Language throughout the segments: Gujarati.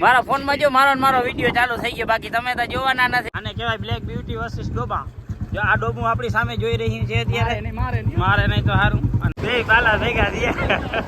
મારા ફોનમાં જો મારો મારો વીડિયો ચાલુ થઈ ગયો બાકી તમે તો જોવાના નથી. આને કહેવાય બ્લેક બ્યુટી વર્સિસ ડોબા. જો આ ડોબું આપણી સામે જોઈ રહ્યું છે અત્યારે. મારે નહીં તો સારું બે પાલા ભેગા થયા.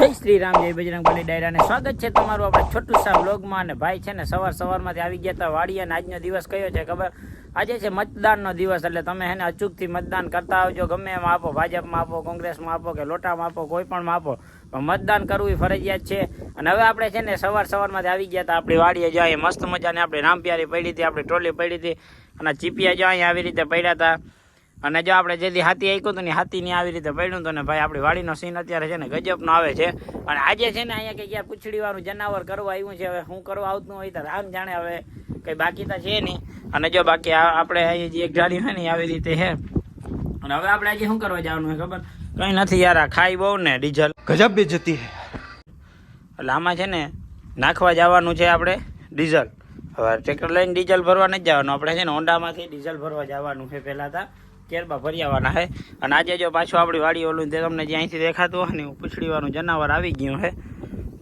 જય શ્રી રામ જય બજરંગ બલી ડાયરાને સ્વાગત છે તમારું આપણે છોટું સાહેબ બ્લોગમાં અને ભાઈ છે ને સવાર સવારમાંથી આવી ગયા હતા વાડી અને આજનો દિવસ કયો છે ખબર? આજે છે મતદાનનો દિવસ, એટલે તમે એને અચૂકથી મતદાન કરતા આવજો. ગમે એમ આપો, ભાજપમાં આપો, કોંગ્રેસમાં આપો કે લોટામાં આપો કોઈ પણ આપો. પણ મતદાન કરવું એ ફરજિયાત છે. અને હવે આપણે છે ને સવાર સવારમાંથી આવી ગયા હતા, આપણી વાડીએ જાય મસ્ત મજાની આપણી રામપિયારી પડી હતી, આપણી ટ્રોલી પડી હતી. અને ચીપિયા જો આવી રીતે પડ્યા હતા. અને જો આપણે જે હાથી આઈકું હતું ને હાથી હાથીની આવી રીતે પડ્યું તો ને ભાઈ આપણી વાડીનો સીન અત્યારે છે ને ગજબ ગજબનો આવે છે. અને આજે છે ને અહીંયા કે ક્યાં પૂછડીવાળું જનાવર કરવા આવ્યું છે. હવે હું કરવા આવતું હોય તો રામ જાણે હવે કંઈ બાકી તો છે નહીં. અને જો બાકી આપણે અહીંયા જે એક ગાડી હોય ને આવી રીતે છે. અને હવે આપણે આજે શું કરવા જવાનું હોય ખબર? કંઈ નથી યાર આ ખાઈ બહુ ને ડીઝલ. ગજબ બી જતી એટલે આમાં છે ને નાખવા જવાનું છે આપણે ડીઝલ. હવે ટ્રેક્ટર લઈને ડીઝલ ભરવા નથી જવાનું. આપણે છે ને ઓંડામાંથી ડીઝલ ભરવા જવાનું છે પહેલાં તા. કેરબા ભરી આવવાના છે અને આજે જો પાછું આપણી વાડી ઓલું તે તમને જે અહીંથી દેખાતું હોય ને હું પૂંછડીવાળું જનાવર આવી ગયું છે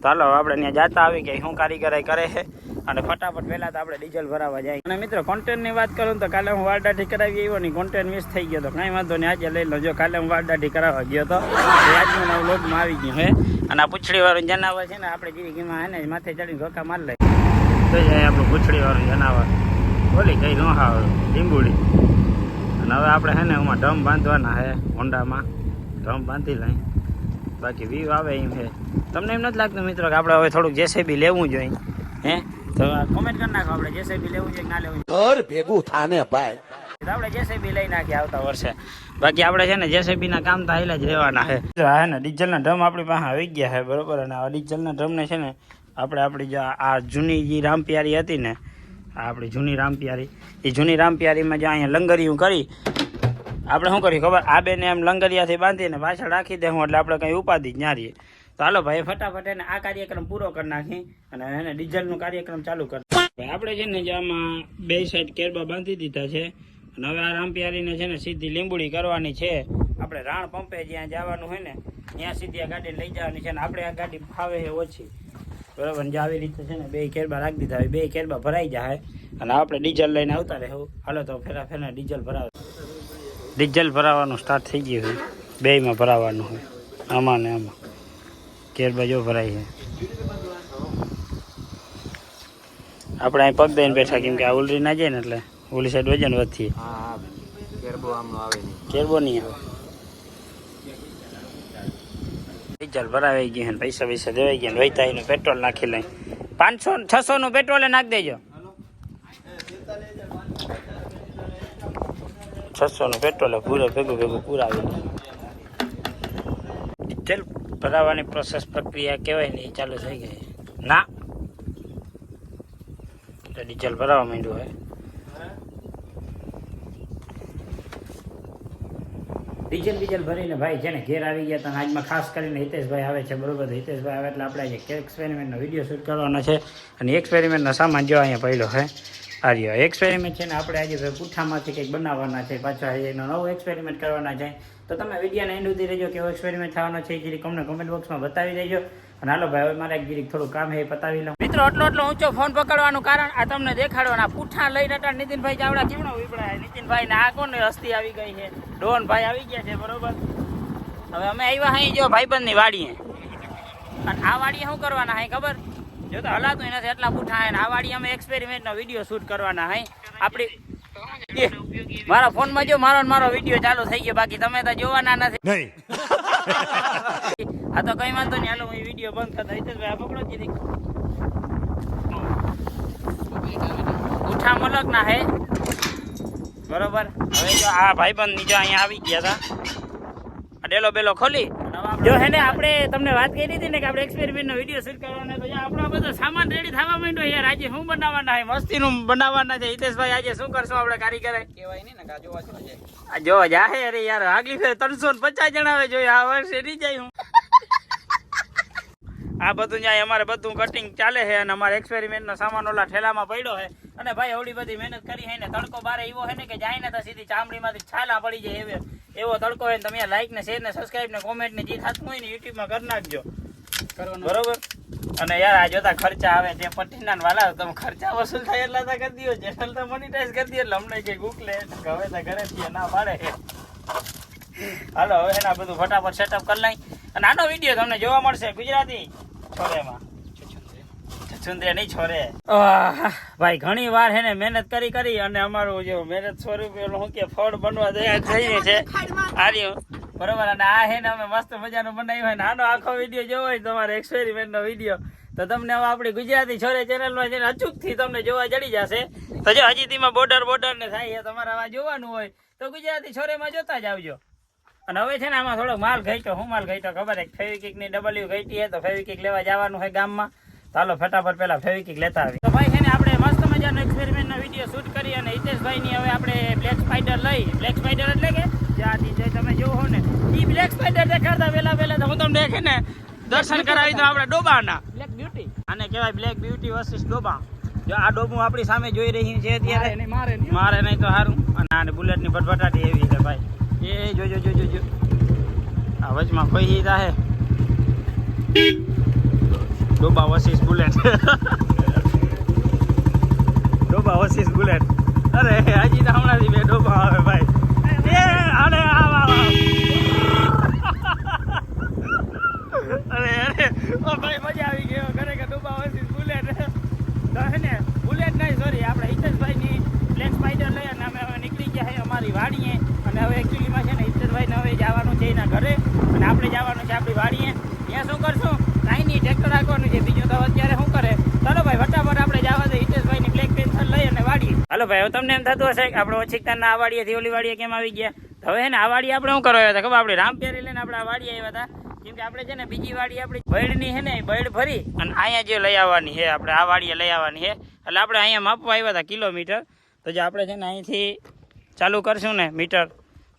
હાલો આપણે ત્યાં જાતા આવી ગયા શું કારીગરાઈ કરે છે અને ફટાફટ પહેલાં તો આપણે ડીઝલ ભરાવા જાય. અને મિત્રો કોન્ટેન્ટની વાત કરું તો કાલે હું વારદાઢી કરાવી આવ્યો ને કોન્ટેન્ટ મિસ થઈ ગયો તો કાંઈ વાંધો નહીં, આજે લઈ લો જો કાલે હું વારદાઢી કરાવવા ગયો તો. આજનું નવું લોગમાં આવી ગયું છે અને આ પૂછડીવાળું જનાવર છે ને, આપણે જેવી ગીમાં હે ને, માથે ચડીને ધોકા માર લે. તો જાય આપણું પૂછડીવાળું જનાવર. બોલી કઈ નો હા લીંબુડી. અને હવે આપણે હે ને એમાં ડ્રમ બાંધવાના હે હોન્ડામાં. ડ્રમ બાંધી લઈ. બાકી વ્યૂ આવે એમ છે તમને એમ નથી લાગતું મિત્રો કે આપણે હવે થોડુંક જેસીબી લેવું જોઈએ? હે? તો કોમેન્ટ કરી નાખો આપણે જેસીબી લેવું જોઈએ ના લેવું ઘર ભેગું થાને ભાઈ. આપણે જેસીબી લઈ નાખી આવતા વર્ષે. બાકી આપણે છે ને જેસીબી ના કામ તો હાઈલા જ રહેવાના છે હે ને ડીઝલના ડ્રમ આપણી પાસે આવી ગયા છે બરોબર? અને આ ડીઝલના ડ્રમને છે ને આપણે આપણી જે આ જૂની જે રામપિયારી હતી ને આ આપણી જૂની રામપિયારી. એ જૂની રામપિયારીમાં જે અહીંયા લંગરિયું કરી, આપણે શું કર્યું ખબર? આ બેને એમ લંગરિયાથી બાંધીને પાછળ રાખી દેવું એટલે આપણે કંઈ ઉપાધિ જ ના રહીએ. તો હાલો ભાઈ, ફટાફટ એને આ કાર્યક્રમ પૂરો કરી નાખી અને એને ડીઝલનો કાર્યક્રમ ચાલુ કરી. આપણે છે ને જે આમાં બે સાઈડ કેરબા બાંધી દીધા છે, અને હવે આ રામપિયારીને છે ને સીધી લીંબુડી કરવાની છે. આપણે રાણ પંપે જ્યાં જવાનું હોય ને, ત્યાં સીધી આ ગાડી લઈ જવાની છે ને આપણે આ ગાડી ફાવે ઓછી. બરાબર? જે આવી રીતે છે ને બે કેરબા રાખી દીધા હોય બે કેરબા ભરાઈ જાય અને આપણે ડીઝલ લઈને આવતા રહેવું હાલો તો ફેરા ફેરા ડીઝલ ભરાવે. ડીઝલ ભરાવાનું સ્ટાર્ટ થઈ ગયું હોય. બેયમાં ભરાવાનું હોય. આમાં ને આમાં. કેરબા જો ભરાય છે. આપણે અહીં પગ દઈને બેઠા કેમ કે આ ઉલરી ના જાય ને એટલે. ઓલી સાઈડ વજન વધતી હા કેરબો આમ આવે કેરબો નહીં આવે. ડીઝલ ભરાવી ગયું પૈસા પૈસા દેવાઈ ગયા વૈતા એનું પેટ્રોલ નાખી લઈ. પાંચસો છસો નું પેટ્રોલ નાખી દેજો. છસો નું પેટ્રોલ પૂરો ભેગું ભેગું પૂરાવી ડીઝલ ભરાવાની પ્રોસેસ પ્રક્રિયા કહેવાય ને એ ચાલુ થઈ ગઈ. ના. ડીઝલ ભરાવા માંડ્યું હોય. ડીઝલ બીજલ ભરીને ભાઈ છે ને ઘેર આવી ગયા હતા આજમાં ખાસ કરીને હિતેશભાઈ આવે છે, બરોબર. હિતેશભાઈ આવે એટલે આપણે આજે એક્સપેરિમેન્ટનો વીડિયો શૂટ કરવાનો છે અને એક્સપેરિમેન્ટનો સામાન જો અહીંયા પહેલો છે આ રહ્યો. એક્સપેરિમેન્ટ છે ને આપણે આજે ભાઈ પુઠ્ઠામાંથી કંઈક બનાવવાના છે, પાછા એનો નવો એક્સપેરિમેન્ટ કરવાના છે. તો તમે વિડીયોને એન્ડ સુધી રહેજો કેવો એક્સપેરિમેન્ટ થવાનો છે એ જરીક અમને કમેન્ટ બોક્સમાં બતાવી દેજો. અને હાલો ભાઈ, હવે મારે એક જરીક થોડું કામ એ પતાવી લઉં. મિત્રો એટલો એટલો ઊંચો ફોન પકડવાનું કારણ આ તમને દેખાડવાના પૂઠા લઈને હતા નીતિનભાઈ ચાવડા કેવડો વિપડા નીતિનભાઈ ને આ કોને હસ્તી આવી ગઈ છે? ડોન ભાઈ આવી ગયા છે, બરોબર? હવે અમે આવ્યા અહીં જો ભાઈબંધની વાડીએ. અને આ વાડીએ શું કરવાના હાઈ ખબર? જો તો હલાતું નથી એટલા પૂઠા હે આ વાડી અમે એક્સપેરિમેન્ટનો વીડિયો શૂટ કરવાના હે આપણી મારા ફોનમાં જો મારો મારો વીડિયો ચાલુ થઈ ગયો, બાકી તમે તો જોવાના નથી. नहीं આ તો કઈ વાંધો નહીં. હાલો, હું વીડિયો બંધ કરતા હિતેશભાઈ આ પકડો કીધી ઉઠા મલક ના હે. બરોબર? હવે જો આ ભાઈબંધ નીચે અહીંયા આવી ગયા હતા આ ડેલો બેલો ખોલી. જો હે ને આપણે તમને વાત કરી હતી ને કે આપણે એક્સપેરિમેન્ટ નો વીડિયો શૂટ કરવાનો તો આપણો બધો સામાન રેડી થવા માંડ્યો યાર. આજે શું બનાવવાના છે? મસ્તી નું બનાવવાના છે. હિતેશભાઈ આજે શું કરશું આપણે કારીગર? કેવાય નહીં ને જોવા જાય આ જો જાહે અરે યાર આગલી ફેર ત્રણસો ને પચાસ જણા આવે જોઈએ. આ વર્ષે રી જાય હું. આ બધું જ્યાં અમારે બધું કટિંગ ચાલે છે અને અમારે એક્સપેરિમેન્ટ નો સામાન ઓલા ઠેલામાં પડ્યો છે. અને ભાઈ એવડી બધી મહેનત કરી છે ને તડકો બારે એવો છે ને કે જાય ને તો સીધી ચામડીમાંથી છાલા પડી જાય એવો. એવો તડકો હોય તમે લાઈક ને શેર ને સબસ્ક્રાઈબ ને કોમેન્ટ ને જે થતું હોય ને યુટ્યુબમાં કરી નાખજો. બરોબર? અને યાર આ જોતા ખર્ચા આવે તે પટ્ટીના ને વાલા તમે ખર્ચા વસૂલ થાય એટલા તા કરી દો ચેનલ તો મોનિટાઈઝ કરી દો એટલે અમને કઈ ગુકલે હવે તો ઘરે થી ના પાડે. હાલો હવે એના બધું ફટાફટ સેટઅપ કરી લઈ અને આનો વીડિયો તમને જોવા મળશે ગુજરાતી છોરેમાં છુંદરે નહીં છોરે ભાઈ ઘણી વાર હે ને મહેનત કરી કરી અને અમારું જે મહેનત સ્વરૂપ હું શું કે ફળ બનવા દયા થઈ છે. આ બરોબર અને આ હે ને અમે મસ્ત મજાનું બનાવ્યું હોય ને આનો આખો વીડિયો જોવો હોય તમારે એક્સપેરિમેન્ટનો વીડિયો. તો તમને હવે આપણી ગુજરાતી છોરે ચેનલમાં છે અચૂક અચૂકથી તમને જોવા જડી જશે. તો જો હજી તેમાં બોર્ડર બોર્ડર ને થાય તમારે આવા જોવાનું હોય તો ગુજરાતી છોરેમાં જોતા જ આવજો. અને હવે છે ને આમાં થોડોક માલ ઘટ્યો હું માલ ઘટ્યો ખબર છે? ફેવિકિકની ડબલ્યુ ઘટી હે તો ફેવિકિક લેવા જવાનું હોય ગામમાં. ચાલો ફટાફટ પેલા ફેવિકિક લેતા આવી તો ભાઈ છે ને આપણે મસ્ત મજાનો એક્સપેરિમેન્ટ નો વીડિયો શૂટ કરી અને હિતેશભાઈ ની હવે આપણે બ્લેક સ્પાઈડર લઈ. બ્લેક સ્પાઈડર એટલે કે? જે આ તમે જોવો હો ને. એ બ્લેક સ્પાઈડર દેખાડતા પેલા પેલા તો હું તમને દેખે ને દર્શન કરાવી દઉં આપણે ડોબાના. બ્લેક બ્યુટી આને કહેવાય બ્લેક બ્યુટી વર્સિસ ડોબા. જો આ ડોબું આપણી સામે જોઈ રહી છે અત્યારે. મારે નહીં તો સારું અને આને બુલેટની ભટભટાટી એવી છે ભાઈ. એ જોજો જોજો જો જો જો આ વચમાં કોઈ હી હે ડોબા વસીસ બુલેટ ડોબા વસીસ બુલેટ અરે હજી તો હમણાંથી બે ડોબા આવે ભાઈ એ અરે આવ આવ અરે અરે ઓ ભાઈ મજા આવી ગયો ખરેખર ડોબા વસીસ બુલેટ તો હે ને બુલેટ નહીં સોરી આપણે હિતેશભાઈની બ્લેક સ્પાઈડર લઈ અને અમે હવે નીકળી ગયા છે અમારી વાડીએ અને હવે એકચ્યુઅલીમાં છે ને હિતેશભાઈને હવે જવાનું છે એના ઘરે અને આપણે જવાનું છે આપણી વાડીએ ત્યાં શું કરશું કાંઈ નહીં ટ્રેક્ટર રાખવાનું છે બીજું તો અત્યારે શું કરે ચાલો ભાઈ ફટાફટ આપણે જવા દે હિતેશભાઈની બ્લેક પેન્સલ લઈ અને હાલો ભાઈ, હવે તમને એમ થતું હશે કે આપણે ઓછીકતાના આ વાડીએથી ઓલી વાડીએ કેમ આવી ગયા? હવે ને આ વાડી આપણે શું કરવા હતા ખબર? આપણે રામપેરી લઈને આપણે આ વાડી આવ્યા હતા. કેમ કે આપણે છે ને બીજી વાડી આપણી બળની છે ને, બળ ભરી અને અહીંયા જે લઈ આવવાની છે, આપણે આ વાડીએ લઈ આવવાની છે. એટલે આપણે અહીંયા માપવા આવ્યા હતા કિલોમીટર. તો જો આપણે છે ને અહીંથી ચાલુ કરશું ને મીટર.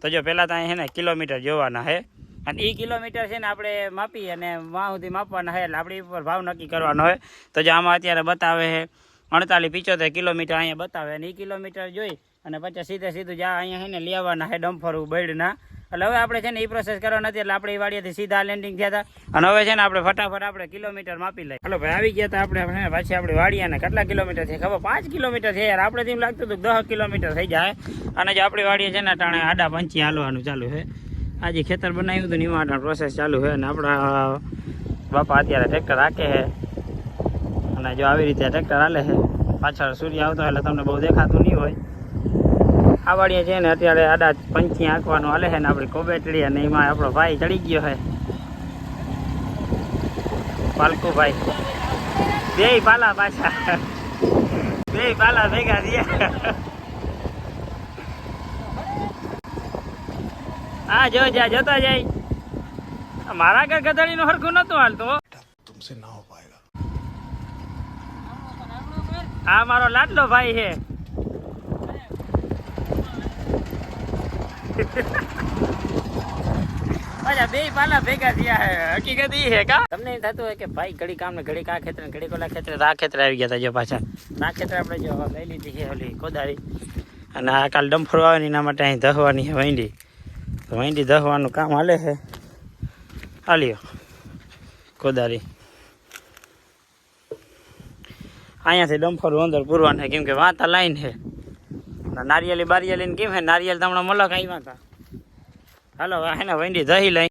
તો જો પહેલાં તો અહીં છે ને કિલોમીટર જોવાના છે. અને એ કિલોમીટર છે ને આપણે માપી અને વાં સુધી માપવાના છે. એટલે આપણી ઉપર ભાવ નક્કી કરવાનો હોય તો જે આમાં અત્યારે બતાવે છે અડતાલીસ, પિચોતેર કિલોમીટર અહીંયા બતાવે અને એ કિલોમીટર જોઈ અને પછી સીધે સીધું જ્યાં અહીંયા છે ને લેવાના છે ડમ્ફરું બેડના. એટલે હવે આપણે છે ને એ પ્રોસેસ કરવા નથી, એટલે આપણે એ વાડીએથી સીધા લેન્ડિંગ થયા હતા. અને હવે છે ને આપણે ફટાફટ આપણે કિલોમીટર માપી લઈએ. હલો ભાઈ, આવી ગયા હતા આપણે પાછી આપણે વાડીયાને કેટલા કિલોમીટર છે ખબર? પાંચ કિલોમીટર છે યાર. આપણે તેમ લાગતું હતું દસ કિલોમીટર થઈ જાય. અને જે આપણી વાડીએ છે ને ટાણે આડા પંચી હાલવાનું ચાલુ છે. આજે ખેતર બનાવ્યું હતું ને એમાં પ્રોસેસ ચાલુ છે. અને આપણા બાપા અત્યારે ટ્રેક્ટર રાખે છે. અને જો આવી રીતે ટ્રેક્ટર હાલે છે, પાછળ સૂર્ય આવતો એટલે તમને બહુ દેખાતું નહીં હોય. આ વાડીએ છે ને અત્યારે આડા પંચી આંકવાનું હાલે છે ને આપણી કોબેટડી અને એમાં આપણો ભાઈ ચડી ગયો છે. પાલકુભાઈ. બે પાલા પાછા. બે પાલા ભેગા થયા. હા જો જા જતા જાય. મારા ઘર ગધાડીનું હરખું નતું હાલતું તુમસે ના આ મારો લાડલો ભાઈ છે. અચ્છા બે પાલા ભેગા થયા હકીકત એ કા? તમને થતું હોય કે ભાઈ, ઘડી કામ ઘડી કા ખેતર ઘડી કોલા ખેતર આ ખેતર આવી ગયા હતા પાછા. આ ખેતર આપણે જો લઈ લીધી કોદાળી. અને આ કાલ ડમ્ફર આવે ને એના માટે અહીં દહવાની છે વૈંડી. તો વૈંડી દહવાનું કામ હાલે છે હાલ્યો. કોદાળી. અહીંયાથી ડમ્ફર અંદર પૂરવાના કેમ કે વાતા લાઈન છે. નારિયેલી બારિયેલી કેમ હે નારિયેલ તમને મલક આવ્યા હતા. હાલો એને વંડી દહી લઈ.